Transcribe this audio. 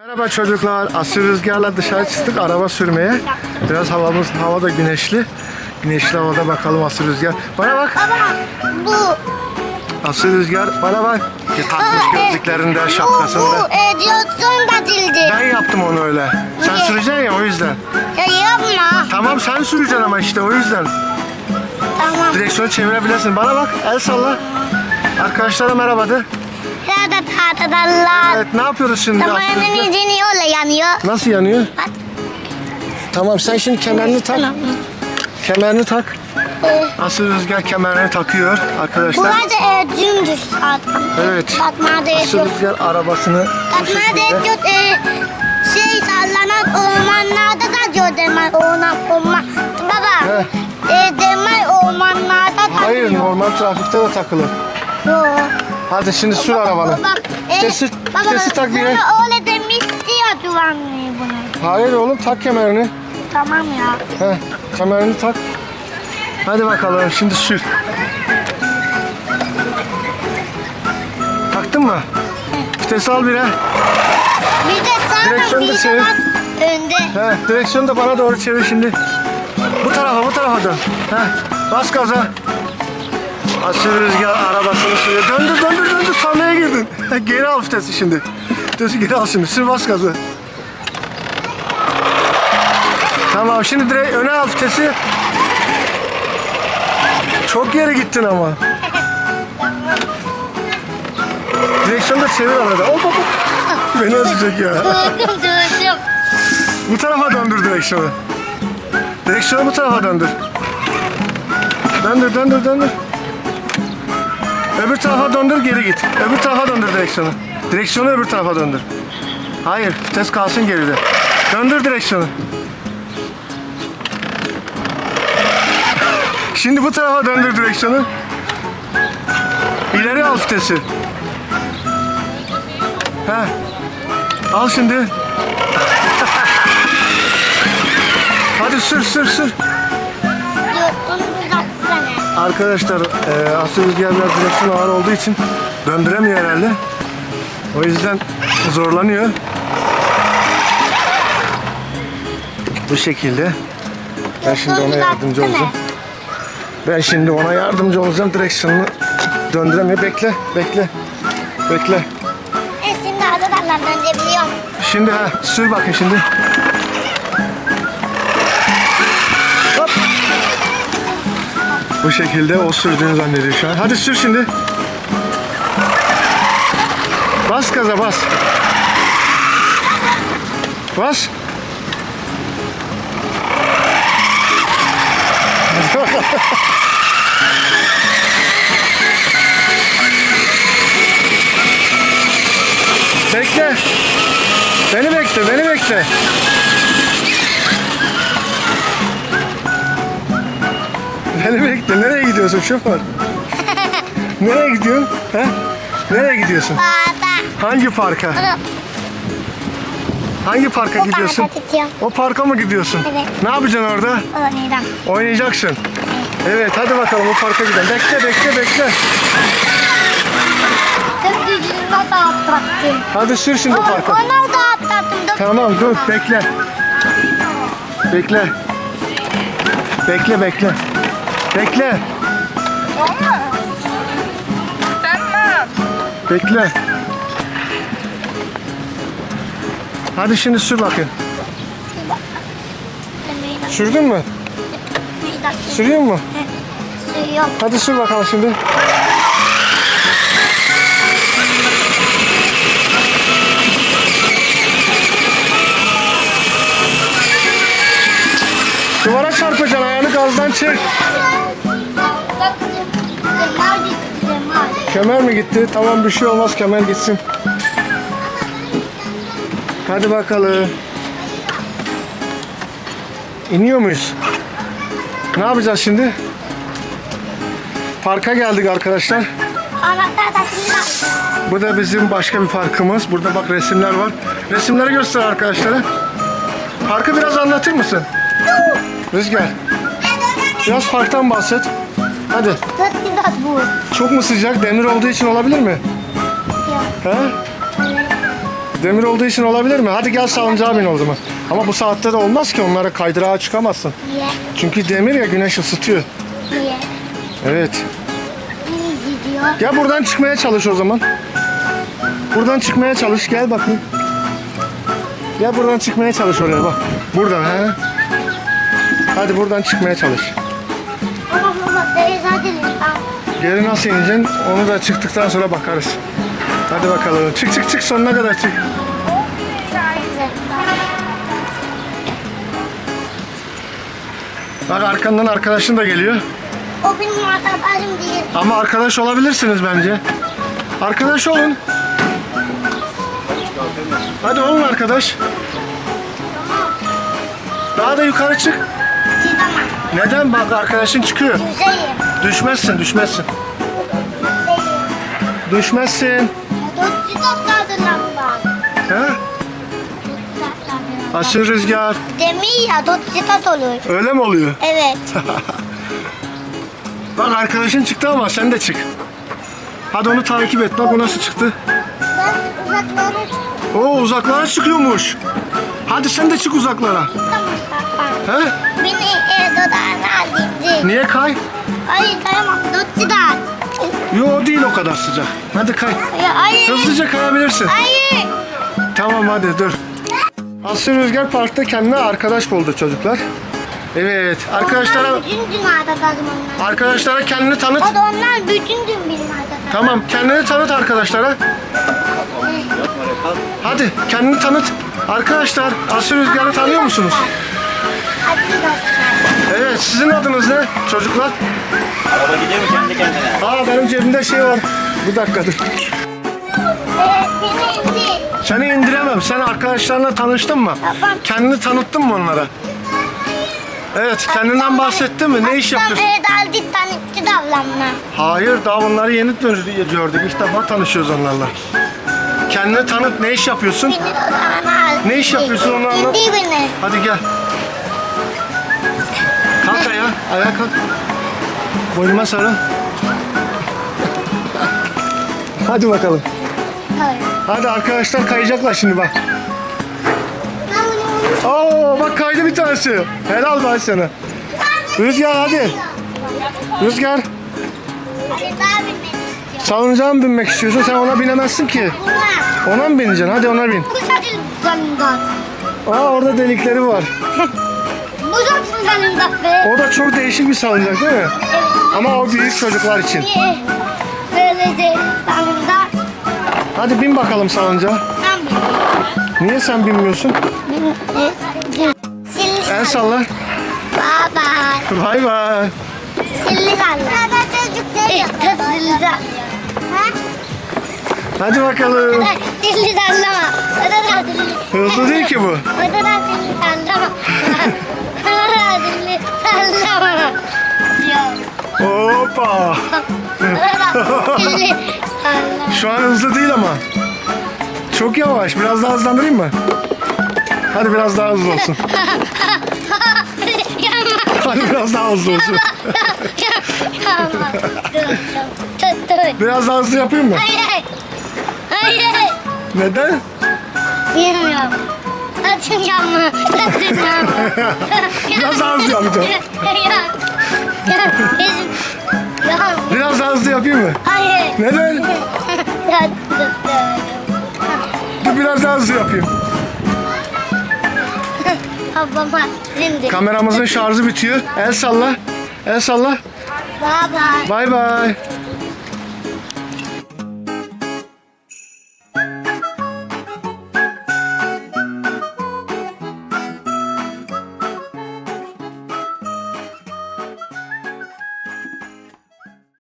Merhaba çocuklar. Asil rüzgarla dışarı çıktık araba sürmeye. Biraz havamız hava da güneşli. Güneşli havada bakalım Asil Rüzgar. Bana bak. Baba bu Asil Rüzgar bana bak. Takmış gözlüklerinde, bu, şapkasında. bu ediyorsun da dildi. Ben yaptım onu öyle. Sen süreceksin ya o yüzden. Ya yapma. Tamam sen süreceksin ama işte o yüzden. Tamam. Direksiyonu çevirebilirsin. Bana bak el salla. Arkadaşlara merhaba de. Ya da tahtalar. Evet ne yapıyoruz şimdi? Hemen Rüzgar? izini yolla yanıyor. Nasıl yanıyor? Bak. Tamam sen şimdi kemerini tak. Kemerini tak. Ee, Asil Rüzgar kemerini takıyor bu arkadaşlar. arada e, dümdüz zaten. Evet. Bakma da Asil ediyor. Rüzgar arabasını bu Bakma da şekilde. ediyor. E, şey sallanan ormanlarda da diyor demir orman orman. Baba. He. E, demir ormanlarda da Hayır normal trafikte de takılı. Yo. Hadi şimdi sür arabanı. Bak, e, Vitesi, baba, vitesi tak bir yere. öyle demişti ya güvenliği bunu. Hayır oğlum tak kemerini. Tamam ya. Heh, kemerini tak. Hadi bakalım şimdi sür. Taktın mı? Vitesi al bire. Bir de sağdan Direksiyonu da bir çevir. önde. He, direksiyonu da bana doğru çevir şimdi. Bu tarafa bu tarafa dön. He, bas gaza. Asil rüzgar arabasını sürüyor. Döndür döndür döndür tarlaya girdin. geri al vitesi şimdi. Vitesi geri al şimdi. Sür bas gazı. Tamam şimdi direkt öne al vitesi. Çok geri gittin ama. Direksiyonu da çevir arada. Hop hop hop. Beni ezecek ya. Durdum durdum. Bu tarafa döndür direksiyonu. Direksiyonu bu tarafa döndür. Döndür, döndür, döndür. Öbür tarafa döndür, geri git. Öbür tarafa döndür direksiyonu. Direksiyonu öbür tarafa döndür. Hayır, vites kalsın geride. Döndür direksiyonu. Şimdi bu tarafa döndür direksiyonu. İleri al vitesi. Ha. Al şimdi. Hadi sür sür sür. Arkadaşlar e, Aslı Rüzgar biraz direksiyon ağır olduğu için döndüremiyor herhalde. O yüzden zorlanıyor. Bu şekilde. Ben şimdi ona yardımcı olacağım. Ben şimdi ona yardımcı olacağım. Direksiyonunu döndüremiyor. Bekle, bekle, bekle. E şimdi adalarla dönebiliyorum. Şimdi ha, sür bakın şimdi. Bu şekilde o sürdüğünü zannediyor şu an. Hadi sür şimdi. Bas gaza bas. Bas. Bekle. Beni bekle, beni bekle. Beni bekle. Nereye gidiyorsun şoför? Nereye gidiyorsun? He? Nereye gidiyorsun? Bağda. Hangi parka? Hangi parka gidiyorsun? parka gidiyorum. O parka mı gidiyorsun? Evet. Ne yapacaksın orada? Oynayacağım. Oynayacaksın. Evet hadi bakalım o parka gidelim. Bekle bekle bekle. Çok gücümü da atlattım. Hadi sür şimdi Onu, parka. da atlattım. Dur. Tamam dur bekle. Bekle. Bekle bekle. Bekle. Bekle. Hadi şimdi sür bakayım. Sürdün mü? Sürüyor mu? Sürüyorum. Hadi sür bakalım şimdi. Gazdan çek. Kemer mi gitti? Tamam bir şey olmaz kemer gitsin. Hadi bakalım. İniyor muyuz? Ne yapacağız şimdi? Parka geldik arkadaşlar. Bu da bizim başka bir parkımız. Burada bak resimler var. Resimleri göster arkadaşlara. Parkı biraz anlatır mısın? Rüzgar. Biraz parktan bahset. Hadi. Dört biraz bu. Çok mu sıcak? Demir olduğu için olabilir mi? Yok. He? Demir olduğu için olabilir mi? Hadi gel salıncağa bin o zaman. Ama bu saatte de olmaz ki onlara kaydırağa çıkamazsın. Niye? Çünkü demir ya güneş ısıtıyor. Niye? Evet. Niye gidiyor? Gel buradan çıkmaya çalış o zaman. Buradan çıkmaya çalış. Gel bakayım. Gel buradan çıkmaya çalış oraya bak. Buradan he. Hadi buradan çıkmaya çalış. Lütfen. Geri nasıl ineceksin? Onu da çıktıktan sonra bakarız. Hadi bakalım. Çık çık çık sonuna kadar çık. Bak arkandan arkadaşın da geliyor. O benim arkadaşım değil. Ama arkadaş olabilirsiniz bence. Arkadaş olun. Hadi olun arkadaş. Daha da yukarı çık. Neden? Bak arkadaşın çıkıyor. Yüzeyim. Düşmezsin, düşmezsin. Düşmezsin. He? Aşırı rüzgar. Demir ya dört kitap olur. Öyle mi oluyor? Evet. Bak arkadaşın çıktı ama sen de çık. Hadi onu takip et. Bak o nasıl çıktı. Ben uzaklara çıktım. Oo uzaklara çıkıyormuş. Hadi sen de çık uzaklara. bak. He? Beni Erdoğan'a aldırdı. Niye kay? Hayır dayanamam. Dört kitap. Yo değil o kadar sıcak. Hadi kay. Ya, Hayır. Hızlıca kayabilirsin. Hayır. Tamam hadi dur. Aslı Rüzgar Park'ta kendine arkadaş buldu çocuklar. Evet arkadaşlara Onlar bütün gün arkadaşım onlar. arkadaşlara kendini tanıt. Hadi onlar bütün gün benim arkadaşım. Tamam kendini tanıt arkadaşlara. Hadi kendini tanıt. Arkadaşlar Aslı Rüzgar'ı tanıyor musunuz? Hadi dostlar. Evet sizin adınız ne çocuklar? Araba gidiyor mu kendi kendine? Aa benim cebimde şey var. Bir dakika dur. Seni indiremem. Sen arkadaşlarla tanıştın mı? Kendini tanıttın mı onlara? Evet kendinden bahsettin mi? Ne iş yapıyorsun? Evet aldı tanıttı davranma. Hayır daha onları yeni gö- gördük. İlk defa tanışıyoruz onlarla. Kendini tanıt. Ne iş yapıyorsun? Ne iş yapıyorsun onu anlat. Hadi gel. Kalk ayağa. Ayağa kalk. Boynuma sarıl. Hadi bakalım. Hadi arkadaşlar kayacaklar şimdi bak. Ben Oo bak kaydı bir tanesi. Helal ben sana. Rüzgar hadi. Rüzgar Hadi daha mı binmek istiyorsun? Sen ona binemezsin ki. Ona mı bineceksin? Hadi ona bin. Aa orada delikleri var. O da çok değişik bir salıncak değil mi? Evet. Ama o büyük çocuklar için. Böyle de zanında. Hadi bin bakalım salıncağa. Ben bilmiyorum. Niye sen binmiyorsun? Silli El salla. Baba. Bay bay. Silli salla. Baba çocuk değil. Silli salla. Ha? Hadi bakalım. Silli sallama. O da da silli. Hızlı değil ki bu. O da da silli sallama. O da da silli sallama. Hoppa. O da da silli sallama. Şu an hızlı değil ama. Çok yavaş. Biraz daha hızlandırayım mı? Hadi biraz daha hızlı olsun. Hadi biraz daha hızlı olsun. Biraz daha hızlı yapayım mı? Hayır. Hayır. Neden? Bilmiyorum. Atacağım mı? Atacağım mı? Biraz daha hızlı yapacağım. Ya. Ya. Ya. Biraz daha hızlı yapayım mı? Hayır. Neden? Dur, biraz daha hızlı yapayım. Babama şimdi. Kameramızın şarjı bitiyor. El salla. El salla. Baba. Bay bay.